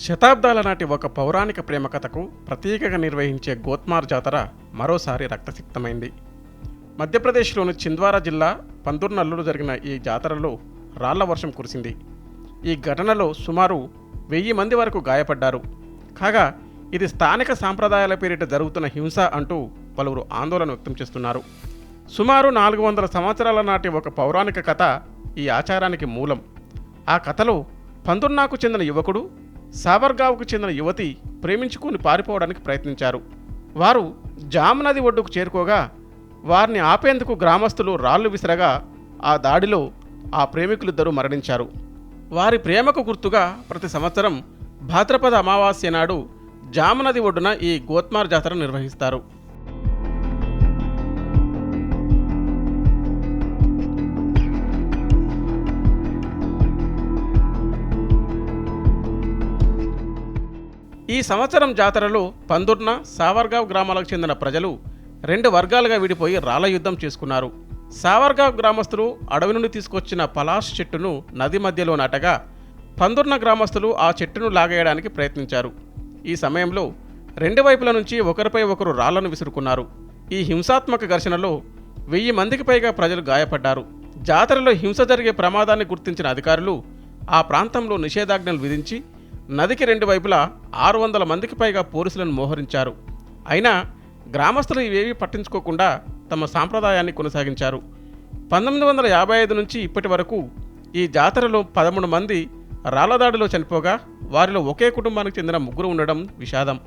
శతాబ్దాల నాటి ఒక పౌరాణిక ప్రేమ కథకు ప్రతీకగా నిర్వహించే గోత్మార్ జాతర మరోసారి రక్తసిక్తమైంది. మధ్యప్రదేశ్లోని చింద్వారా జిల్లా పందుర్నల్లులో జరిగిన ఈ జాతరలో రాళ్ళ వర్షం కురిసింది. ఈ ఘటనలో సుమారు వెయ్యి మంది వరకు గాయపడ్డారు. కాగా ఇది స్థానిక సాంప్రదాయాల పేరిట జరుగుతున్న హింస అంటూ పలువురు ఆందోళన వ్యక్తం చేస్తున్నారు. సుమారు నాలుగు వందల సంవత్సరాల నాటి ఒక పౌరాణిక కథ ఈ ఆచారానికి మూలం. ఆ కథలో పందుర్నాకు చెందిన యువకుడు సాబర్గావ్కు చెందిన యువతి ప్రేమించుకుని పారిపోవడానికి ప్రయత్నించారు. వారు జామ్ నది ఒడ్డుకు చేరుకోగా వారిని ఆపేందుకు గ్రామస్తులు రాళ్ళు విసిరగా ఆ దాడిలో ఆ ప్రేమికులిద్దరూ మరణించారు. వారి ప్రేమకు గుర్తుగా ప్రతి సంవత్సరం భాద్రపద అమావాస్య నాడు జామ్నది ఒడ్డున ఈ గోత్మార్ జాతర నిర్వహిస్తారు. ఈ సంవత్సరం జాతరలో పందుర్న సావర్గావ్ గ్రామాలకు చెందిన ప్రజలు రెండు వర్గాలుగా విడిపోయి రాళ్ళ యుద్ధం చేసుకున్నారు. సావర్గావ్ గ్రామస్తులు అడవి నుండి తీసుకొచ్చిన పలాష్ చెట్టును నది మధ్యలో నాటగా పందుర్న గ్రామస్తులు ఆ చెట్టును లాగేయడానికి ప్రయత్నించారు. ఈ సమయంలో రెండు వైపుల నుంచి ఒకరిపై ఒకరు రాళ్ళను విసురుకున్నారు. ఈ హింసాత్మక ఘర్షణలో వెయ్యి మందికి పైగా ప్రజలు గాయపడ్డారు. జాతరలో హింస జరిగే ప్రమాదాన్ని గుర్తించిన అధికారులు ఆ ప్రాంతంలో నిషేధాజ్ఞలు విధించి నదికి రెండు వైపులా ఆరు వందల మందికి పైగా పోలీసులను మోహరించారు. అయినా గ్రామస్తులు ఇవేవీ పట్టించుకోకుండా తమ సాంప్రదాయాన్ని కొనసాగించారు. పంతొమ్మిది వందల యాభై ఐదు నుంచి ఇప్పటి వరకు ఈ జాతరలో పదమూడు మంది రాళ్ళదాడిలో చనిపోగా వారిలో ఒకే కుటుంబానికి చెందిన ముగ్గురు ఉండడం విషాదం.